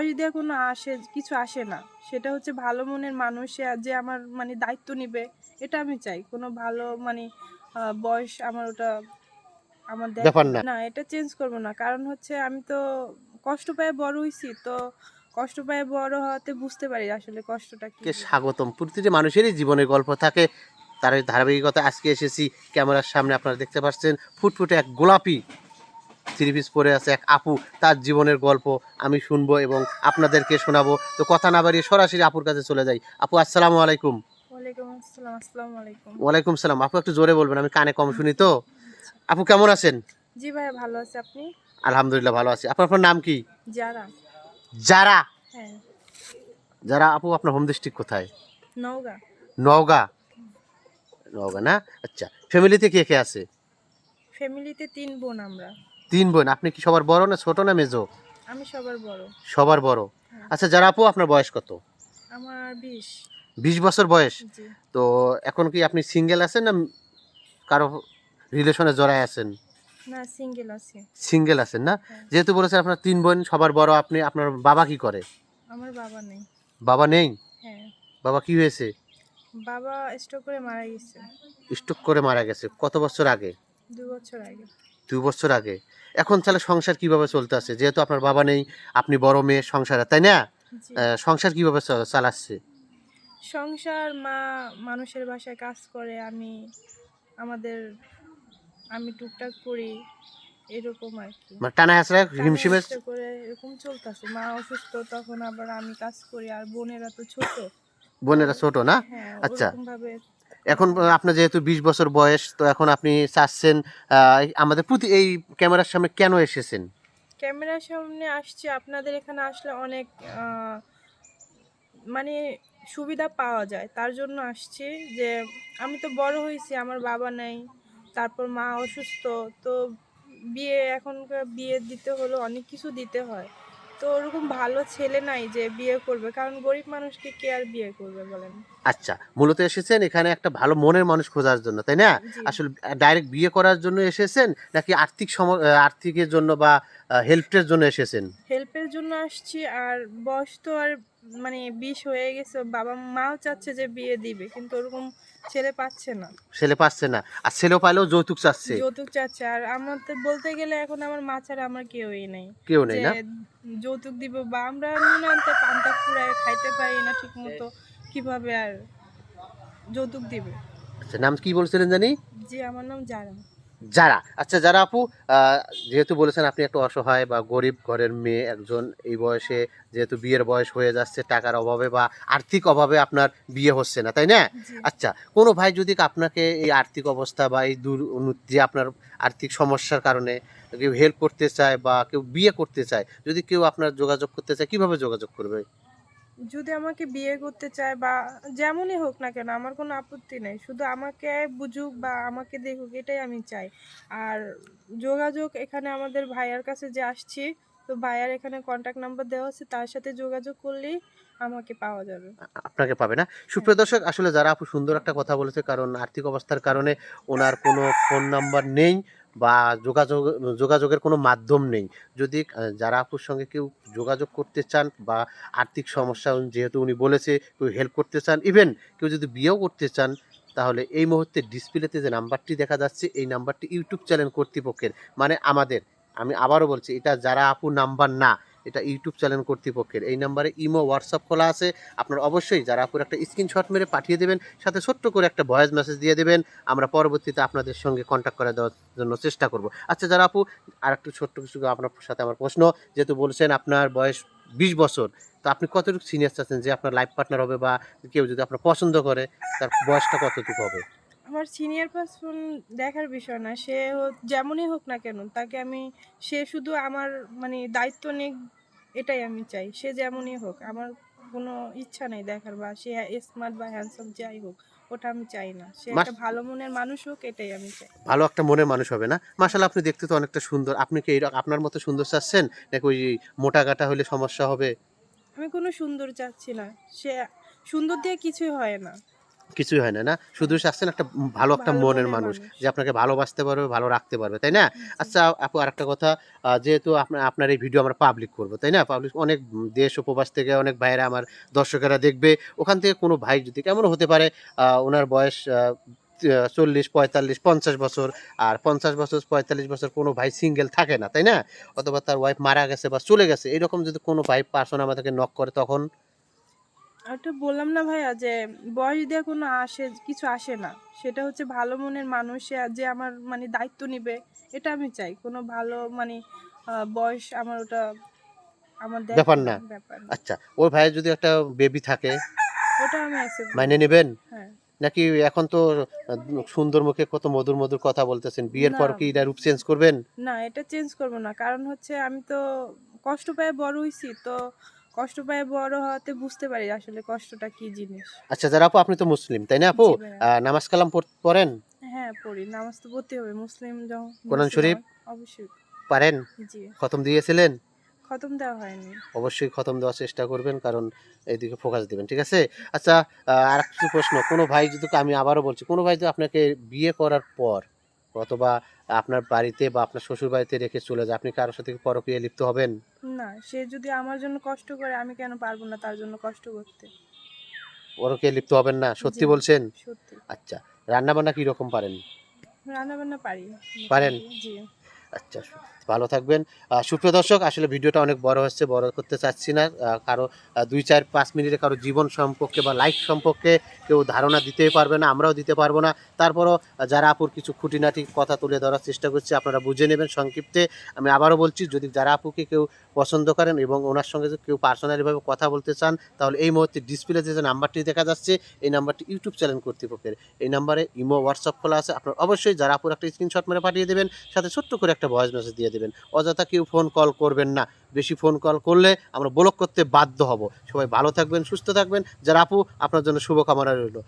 বয়স দিয়ে কোনো আসে কিছু আসে না সেটা হচ্ছে ভালো মনের মানুষ যে আমার মানে দায়িত্ব নিবে এটা আমি চাই। কোনো ভালো মানে বয়স আমার ওটা আমার ব্যাপার না। না এটা চেঞ্জ করব না। কারণ হচ্ছে আমি তো কষ্ট পায়ে বড় হইছি তো কষ্ট পায়ে বড় হওয়াতে বুঝতে পারি আসলে কষ্টটা কি। কে স্বাগতম। প্রতিটি মানুষেরই জীবনের গল্প থাকে তার ধারাবাহিকতা আজকে এসেছি ক্যামেরার সামনে আপনারা দেখতে পাচ্ছেন ফুটফুটে এক গোলাপি থ্রি পিস পরে আছে এক আপু তার জীবনের গল্প আমি শুনব এবং আপনাদেরকে শোনাবো। তো কথা না বাড়িয়ে সরাসরি আপুর কাছে চলে যাই। আপু আসসালামু আলাইকুম। ওয়ালাইকুম সালাম। আপু একটু জোরে বলবেন আমি কানে কম শুনি তো। আপু কেমন আছেন? জি ভাই ভালো আছে। আপনি? আলহামদুলিল্লাহ ভালো আছি। আপনার আপনার নাম কি? যারা যারা হ্যাঁ। যারা আপু আপনার হোম ডিস্ট্রিক্ট কোথায়? নওগা। নওগাঁ? নওগাঁ না? আচ্ছা। ফ্যামিলিতে কে কে আছে? ফ্যামিলিতে তিন বোন আমরা। তিন বোন আপনি কি সবার বড় না ছোট না মেজো? আমি সবার বড়। সবার বড়। আচ্ছা যারা আপু আপনার বয়স কত? আমার বিশ। বিশ বছর বয়স। তো এখন কি আপনি সিঙ্গেল আছেন না কারও রিলেশনে জড়ায় আছেন? না সিঙ্গেল আছে। সিঙ্গেল আছেন না? হ্যাঁ। যেহেতু বলেছেন আপনার তিন বোন সবার বড় আপনি আপনার বাবা কি করে? আমার বাবা নেই। বাবা নেই? হ্যাঁ। বাবা কি হয়েছে? বাবা স্ট্রোক করে মারা গেছে। স্ট্রোক করে মারা গেছে। কত বছর আগে? দু বছর আগে। দুই বছর আগে। এখন তাহলে সংসার কীভাবে চলতে আছে? যেহেতু আপনার বাবা নেই আপনি বড় মেয়ে সংসারে তাই না? সংসার কীভাবে চালাচ্ছে? সংসার মা মানুষের বাসায় কাজ করে আমি আমাদের আমি টুকটাক করি এরকম আর কি। মানে টানা হাসরা হিমশিমে করে এরকম চলতেছে। মা অসুস্থ তখন আবার আমি কাজ করি আর বোনেরা তো ছোট। বোনেরা ছোট না? হ্যাঁ আচ্ছা। ভাবে এখন আপনার যেহেতু বিশ বছর বয়স, তো এখন আপনি চাচ্ছেন আমাদের প্রতি, এই ক্যামেরার সামনে কেন এসেছেন? ক্যামেরার সামনে আসছে, আপনাদের এখানে আসলে অনেক মানে সুবিধা পাওয়া যায়। তার জন্য আসছি যে, আমি তো বড় হয়েছি, আমার বাবা নাই, তারপর মা অসুস্থ, তো বিয়ে এখনকার বিয়ে দিতে হলো অনেক কিছু দিতে হয়। তো ওরকম ভালো ছেলে নাই যে বিয়ে করবে কারণ গরিব মানুষকে কে আর বিয়ে করবে বলেন? আচ্ছা মূলত এসেছেন এখানে একটা ভালো মনের মানুষ খোঁজার জন্য তাই না? আসলে ডাইরেক্ট বিয়ে করার জন্য এসেছেন নাকি আর্থিক সম আর্থিকের জন্য বা হেল্পের জন্য এসেছেন? হেল্পের জন্য আসছি আর বয়স তো আর মানে বিষ হয়ে গেছে বাবা মাও চাচ্ছে যে বিয়ে দিবে কিন্তু ওরকম ছেলে পাচ্ছে না। ছেলে পাচ্ছে না। আর ছেলে পাইলেও যৌতুক চাচ্ছে। যৌতুক চাচ্ছে। আর আমাদের বলতে গেলে এখন আমার মা ছাড়া আমার কেউই নেই। কেউ নেই না? যৌতুক দিব বা আমরা মনে আনতে পান্তা ফুরায় খাইতে পারি না ঠিক মতো কীভাবে আর যৌতুক দিবে? আচ্ছা নাম কি বলছিলেন জানি? জি আমার নাম জারা যারা? আচ্ছা যারা আপু যেহেতু বলেছেন আপনি একটা অসহায় বা গরিব ঘরের মেয়ে একজন এই বয়সে যেহেতু বিয়ের বয়স হয়ে যাচ্ছে টাকার অভাবে বা আর্থিক অভাবে আপনার বিয়ে হচ্ছে না তাই না? আচ্ছা কোনো ভাই যদি আপনাকে এই আর্থিক অবস্থা বা এই দূর যে আপনার আর্থিক সমস্যার কারণে কেউ হেল্প করতে চায় বা কেউ বিয়ে করতে চায় যদি কেউ আপনার যোগাযোগ করতে চায় কীভাবে যোগাযোগ করবে? যদি আমাকে বিয়ে করতে চায় বা যেমনই হোক না কেন আমার কোনো আপত্তি নেই। শুধু আমাকে বুঝুক বা আমাকে দেখুক এটাই আমি চাই। আর যোগাযোগ এখানে আমাদের ভাইয়ার কাছে যে আসছি তো ভাইয়ার এখানে কন্ট্যাক্ট নাম্বার দেওয়া আছে তার সাথে যোগাযোগ করলেই আমাকে পাওয়া যাবে। আপনাকে পাবে না? সুপ্রিয় দর্শক আসলে যারা আপু সুন্দর একটা কথা বলেছে কারণ আর্থিক অবস্থার কারণে ওনার কোনো ফোন নাম্বার নেই। বা যোগাযোগ, যোগাযোগের কোনো মাধ্যম নেই। যদি যারা আপুর সঙ্গে কেউ যোগাযোগ করতে চান বা আর্থিক সমস্যা, যেহেতু উনি বলেছে কেউ হেল্প করতে চান ইভেন কেউ যদি বিয়েও করতে চান, তাহলে এই মুহূর্তে ডিসপ্লেতে যে নাম্বারটি দেখা যাচ্ছে, এই নাম্বারটি ইউটিউব চ্যানেল কর্তৃপক্ষের মানে আমাদের। আমি আবারও বলছি, এটা যারা আপু নাম্বার না এটা ইউটিউব চ্যানেল কর্তৃপক্ষের। এই নাম্বারে ইমো হোয়াটসঅ্যাপ খোলা আছে। আপনার অবশ্যই যারা আপুর একটা স্ক্রিনশট মেরে পাঠিয়ে দেবেন, সাথে ছোট্ট করে একটা ভয়েস মেসেজ দিয়ে দেবেন, আমরা পরবর্তীতে আপনাদের সঙ্গে কন্ট্যাক্ট করে দেওয়ার জন্য চেষ্টা করব। আচ্ছা যারা আপু আর একটু ছোট্ট কিছু আপনার সাথে আমার প্রশ্ন, যেহেতু বলছেন আপনার বয়স বিশ বছর, তো আপনি কতটুকু সিনিয়র চাচ্ছেন যে আপনার লাইফ পার্টনার হবে বা কেউ যদি আপনার পছন্দ করে, তার বয়সটা কতটুকু হবে? আমার সিনিয়র পার্সন দেখার বিষয় না সে যেমনই হোক না কেন তাকে আমি সে শুধু আমার মানে দায়িত্ব নিক এটাই আমি চাই সে যেমনই হোক আমার কোনো ইচ্ছা নেই দেখার বা সে স্মার্ট বা হ্যান্ডসাম যাই হোক ওটা আমি চাই না। সে একটা ভালো মনের মানুষ হোক এটাই আমি চাই। ভালো একটা মনের মানুষ হবে না? মাসাল আপনি দেখতে তো অনেকটা সুন্দর। আপনি কি আপনার মতো সুন্দর চাচ্ছেন? নাকি ওই মোটা গাটা হলে সমস্যা হবে? আমি কোনো সুন্দর চাচ্ছি না। সে সুন্দর দিয়ে কিছুই হয় না। কিছুই হয় না না? শুধু আসছেন একটা ভালো একটা মনের মানুষ। যে আপনাকে ভালোবাসতে পারবে ভালো রাখতে পারবে তাই না? আচ্ছা আপু আরেকটা কথা যেহেতু আপনার আপনার এই ভিডিও আমরা পাবলিক করব তাই না? পাবলিক অনেক দেশ উপবাস থেকে অনেক ভাইয়েরা আমার দর্শকেরা দেখবে ওখান থেকে কোনো ভাই যদি কেমন হতে পারে ওনার বয়স চল্লিশ পঁয়তাল্লিশ পঞ্চাশ বছর আর পঞ্চাশ বছর পঁয়তাল্লিশ বছর কোনো ভাই সিঙ্গেল থাকে না তাই না? অথবা তার ওয়াইফ মারা গেছে বা চলে গেছে এরকম যদি কোনো ভাই পার্সন আমাদেরকে নক করে তখন? ওটা বললাম না ভাইয়া যে বয়স দিয়ে কোনো আসে কিছু আসে না সেটা হচ্ছে ভালো মনের মানুষ যে আমার মানে দায়িত্ব নিবে এটা আমি চাই। কোনো ভালো মানে বয়স আমার ওটা আমার ব্যাপার না। আচ্ছা ওই ভাইয়ের যদি একটা বেবি থাকে ওটা আমি মাইনে নেবেন? হ্যাঁ। নাকি এখন তো সুন্দর মুখে কত মধুর মধুর কথা বলতেছেন বিয়ের পর কি এটা রূপ চেঞ্জ করবেন? না এটা চেঞ্জ করব না কারণ হচ্ছে আমি তো কষ্ট পায়ে বড় হইছি তো কষ্ট পায়ে বড় হওয়াতে বুঝতে পারি আসলে কষ্টটা কি জিনিস। আচ্ছা যারা আপু আপনি তো মুসলিম তাই না আপু? জি ভাইয়া। নামাজ কালাম পড়- পড়েন? হ্যাঁ পড়ি। নামাজ তো পড়তে হবে। মুসলিম যখন কোরআন মুসলিম শরীফ? হয়, অবশ্যই। পারেন? জি। খতম দিয়েছিলেন? খতম দেওয়া হয়নি। অবশ্যই খতম দেওয়ার চেষ্টা করবেন কারণ এইদিকে ফোকাস দিবেন ঠিক আছে? আচ্ছা আর কিছু প্রশ্ন। কোনো ভাই যদি আমি আবারও বলছি কোনো ভাই যদি আপনাকে বিয়ে করার পর অথবা আপনার বাড়িতে বা আপনার শ্বশুর বাড়িতে রেখে চলে যায় আপনি কারোর সাথে পরকীয়া লিপ্ত হবেন? না সে যদি আমার জন্য কষ্ট করে আমি কেন পারব না তার জন্য কষ্ট করতে? পরকীয়া লিপ্ত হবেন না? সত্যি বলছেন? সত্যি। আচ্ছা রান্না বান্না কি রকম পারেন? রান্না বান্না পারি। পারেন? জি। আচ্ছা ভালো থাকবেন। সুপ্রিয় দর্শক, আসলে ভিডিওটা অনেক বড় হচ্ছে, বড় করতে চাচ্ছি না। কারও দুই, চার, পাঁচ মিনিটে কারও জীবন সম্পর্কে বা লাইফ সম্পর্কে কেউ ধারণা দিতেই পারবে না, আমরাও দিতে পারব না। তারপরও যারা আপুর কিছু খুঁটিনাটি কথা তুলে ধরার চেষ্টা করছি, আপনারা বুঝে নেবেন সংক্ষিপ্তে। আমি আবারও বলছি, যদি যারা আপুকে কেউ পছন্দ করেন এবং ওনার সঙ্গে যদি কেউ পার্সোনালিভাবে কথা বলতে চান, তাহলে এই মুহূর্তে ডিসপ্লে যে নাম্বারটি দেখা যাচ্ছে, এই নাম্বারটি ইউটিউব চ্যানেল কর্তৃপক্ষের। এই নাম্বারে ইমো হোয়াটসঅ্যাপ খোলা আছে, আপনার অবশ্যই যারা আপুর একটা স্ক্রিনশট মেরে পাঠিয়ে দেবেন, সাথে ছোট্ট করে একটা ভয়েস মেসেজ দিয়ে দেবেন অযথা কেউ ফোন কল করবেন না। বেশি ফোন কল করলে আমরা ব্লক করতে বাধ্য হব। সবাই ভালো থাকবেন, সুস্থ থাকবেন। যারা আপু, আপনার জন্য শুভকামনা রইল।